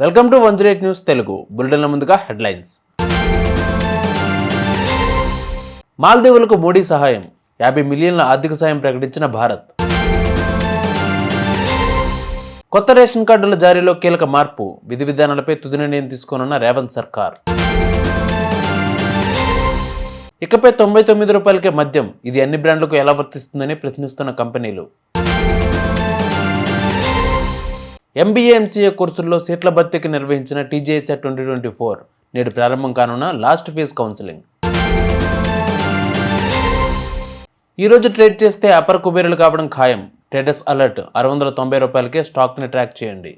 Welcome to one zero news Telugu. బులెటిన్ల ముందుగా headlines. మాల్దీవులకు Modi సహాయం. యాభై మిలియన్ల ఆర్థిక సాయం ప్రకటించిన భారత్. కొత్త రేషన్ కార్డుల జారీలో కీలక మార్పు. విధి విధానాలపై తుది నిర్ణయం తీసుకోనున్న రేవంత్ సర్కార్. ఇకపై తొంభై తొమ్మిది రూపాయలకే మద్యం. ఇది అన్ని బ్రాండ్లకు ఎలా వర్తిస్తుందని ప్రశ్నిస్తున్న కంపెనీలు. ఎంబీఏ ఎంసీఏ కోర్సుల్లో సీట్ల భర్తీకి నిర్వహించిన టీజేఎస్ఆర్ ట్వంటీ ట్వంటీ ఫోర్ నేడు ప్రారంభం కానున్న లాస్ట్ ఫేజ్ కౌన్సిలింగ్. ఈరోజు ట్రేడ్ చేస్తే అపర కుబేరులు కావడం ఖాయం. Traders alert. ఆరు వందల తొంభై రూపాయలకే స్టాక్ని ట్రాక్ చేయండి.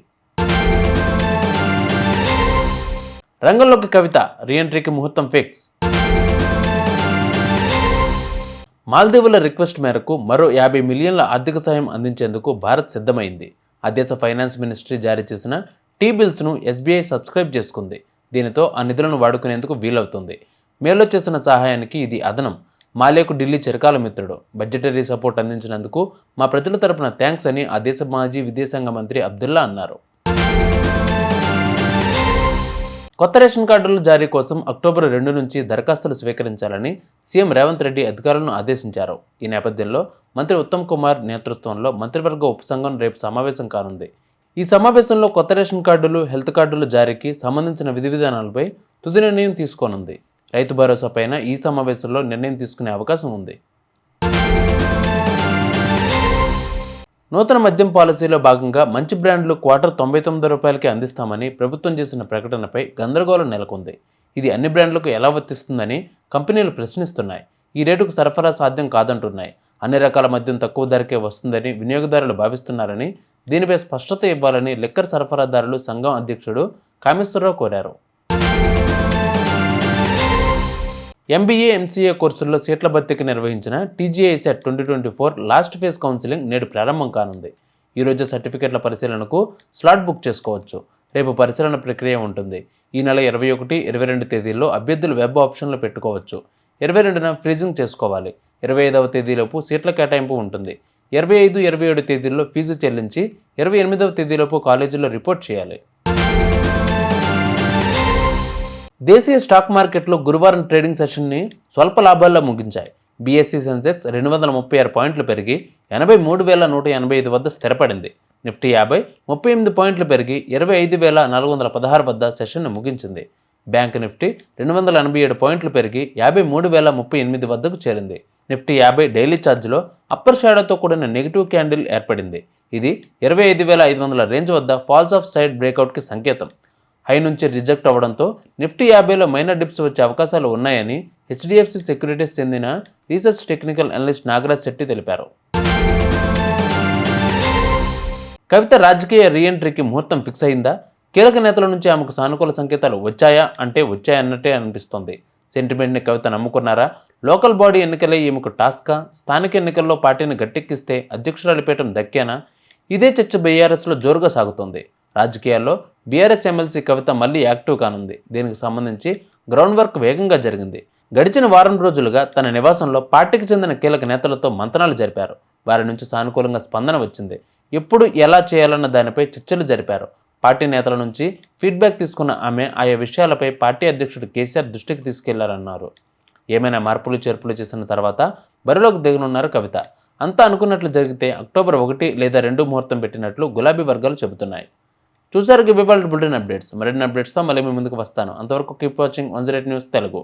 రంగంలోకి కవిత. రీఎంట్రీకి ముహూర్తం ఫిక్స్. మాల్దీవుల రిక్వెస్ట్ మేరకు మరో యాభై మిలియన్ల ఆర్థిక సాయం అందించేందుకు భారత్ సిద్ధమైంది. ఆ దేశ ఫైనాన్స్ మినిస్ట్రీ జారీ చేసిన టీ బిల్స్ను ఎస్బీఐ సబ్స్క్రైబ్ చేసుకుంది. దీనితో ఆ నిధులను వాడుకునేందుకు వీలవుతుంది. మేలో చేసిన సహాయానికి ఇది అదనం. మాలేకు ఢిల్లీ చిరకాల మిత్రుడు. బడ్జెటరీ సపోర్ట్ అందించినందుకు మా ప్రజల తరపున థ్యాంక్స్ అని ఆ దేశ మాజీ విదేశాంగ మంత్రి అబ్దుల్లా అన్నారు. కొత్త రేషన్ కార్డుల జారీ కోసం అక్టోబర్ రెండు నుంచి దరఖాస్తులు స్వీకరించాలని సీఎం రేవంత్ రెడ్డి అధికారులను ఆదేశించారు. ఈ నేపథ్యంలో మంత్రి ఉత్తమ్ కుమార్ నేతృత్వంలో మంత్రివర్గ ఉపసంఘం రేపు సమావేశం కానుంది. ఈ సమావేశంలో కొత్త రేషన్ కార్డులు హెల్త్ కార్డుల జారీకి సంబంధించిన విధి విధానాలపై తుది నిర్ణయం తీసుకోనుంది. రైతు భరోసా పైన ఈ సమావేశంలో నిర్ణయం తీసుకునే అవకాశం ఉంది. నూతన మద్యం పాలసీలో భాగంగా మంచి బ్రాండ్లు క్వార్టర్ తొంభై తొమ్మిది రూపాయలకి అందిస్తామని ప్రభుత్వం చేసిన ప్రకటనపై గందరగోళం నెలకొంది. ఇది అన్ని బ్రాండ్లకు ఎలా వర్తిస్తుందని కంపెనీలు ప్రశ్నిస్తున్నాయి. ఈ రేటుకు సరఫరా సాధ్యం కాదంటున్నాయి. అన్ని రకాల మద్యం తక్కువ ధరకే వస్తుందని వినియోగదారులు భావిస్తున్నారని దీనిపై స్పష్టత ఇవ్వాలని లిక్కర్ సరఫరాదారులు సంఘం అధ్యక్షుడు కామేశ్వరరావు కోరారు. ఎంబీఏ ఎంసీఏ కోర్సుల్లో సీట్ల భర్తీకి నిర్వహించిన TGICET twenty twenty four last phase counselling నేడు ప్రారంభం కానుంది. ఈరోజు సర్టిఫికెట్ల పరిశీలనకు స్లాట్ బుక్ చేసుకోవచ్చు. రేపు పరిశీలన ప్రక్రియ ఉంటుంది. ఈ నెల ఇరవై ఒకటి ఇరవై రెండు తేదీల్లో అభ్యర్థులు వెబ్ ఆప్షన్లు పెట్టుకోవచ్చు. ఇరవై రెండున ఫ్రీజింగ్ చేసుకోవాలి. ఇరవై ఐదవ తేదీలోపు సీట్ల కేటాయింపు ఉంటుంది. ఇరవై ఐదు ఇరవై ఏడు తేదీల్లో ఫీజు చెల్లించి ఇరవై ఎనిమిదవ తేదీలోపు కాలేజీలో రిపోర్ట్ చేయాలి. దేశీయ స్టాక్ మార్కెట్లో గురువారం ట్రేడింగ్ సెషన్ని స్వల్ప లాభాల్లో ముగించాయి. బీఎస్సీ సెన్సెక్స్ రెండు వందల ముప్పై ఆరు పాయింట్లు పెరిగి ఎనభై మూడు వేల నూట ఎనభై ఐదు వద్ద స్థిరపడింది. నిఫ్టీ యాభై ముప్పై ఎనిమిది పాయింట్లు పెరిగి ఇరవై ఐదు వేల నాలుగు వందల పదహారు వద్ద సెషన్ను ముగించింది. బ్యాంక్ నిఫ్టీ రెండు వందల ఎనభై ఏడు పాయింట్లు పెరిగి యాభై మూడు వేల ముప్పై ఎనిమిది వద్దకు చేరింది. నిఫ్టీ యాభై డైలీ ఛార్జ్లో అప్పర్ షాడోతో కూడిన నెగిటివ్ క్యాండిల్ ఏర్పడింది. ఇది ఇరవై ఐదు వేల ఐదు వందల రేంజ్ వద్ద ఫాల్స్ ఆఫ్ సైడ్ బ్రేకౌట్కి సంకేతం. హై నుంచి రిజెక్ట్ అవ్వడంతో నిఫ్టీ యాభైలో మైనర్ డిప్స్ వచ్చే అవకాశాలు ఉన్నాయని హెచ్డిఎఫ్సి సెక్యూరిటీస్ చెందిన research technical analyst Nagaraj Shetty తెలిపారు. కవిత రాజకీయ రీఎంట్రీకి ముహూర్తం ఫిక్స్ అయిందా? కీలక నేతల నుంచి ఆమెకు సానుకూల సంకేతాలు వచ్చాయా? అంటే వచ్చాయన్నట్టే అనిపిస్తోంది. సెంటిమెంట్ని కవిత నమ్ముకున్నారా? లోకల్ బాడీ ఎన్నికలే ఈమెకు టాస్కా? స్థానిక ఎన్నికల్లో పార్టీని గట్టెక్కిస్తే అధ్యక్షురాలి పీఠం దక్కేనా? ఇదే చర్చ బీఆర్ఎస్లో జోరుగా సాగుతోంది. రాజకీయాల్లో బీఆర్ఎస్ ఎమ్మెల్సీ కవిత మళ్ళీ యాక్టివ్ కానుంది. దీనికి సంబంధించి గ్రౌండ్ వర్క్ వేగంగా జరిగింది. గడిచిన వారం రోజులుగా తన నివాసంలో పార్టీకి చెందిన కీలక నేతలతో మంతనాలు జరిపారు. వారి నుంచి సానుకూలంగా స్పందన వచ్చింది. ఎప్పుడు ఎలా చేయాలన్న దానిపై చర్చలు జరిపారు. పార్టీ నేతల నుంచి ఫీడ్బ్యాక్ తీసుకున్న ఆమె ఆయా విషయాలపై పార్టీ అధ్యక్షుడు కేసీఆర్ దృష్టికి తీసుకెళ్ళారన్నారు. ఏమైనా మార్పులు చేర్పులు చేసిన తర్వాత బరిలోకి దిగనున్నారు కవిత. అంతా అనుకున్నట్లు జరిగితే అక్టోబర్ ఒకటి లేదా రెండు ముహూర్తం పెట్టినట్లు గులాబీ వర్గాలు చెబుతున్నాయి. చూసారు గిబ్బేపాల్ బుల్టెన్ అప్డేట్స్. మరిన్ని అప్డేట్స్తో మళ్ళీ మీ ముందుకు వస్తాను. అంతవరకు keep watching one news Telugu.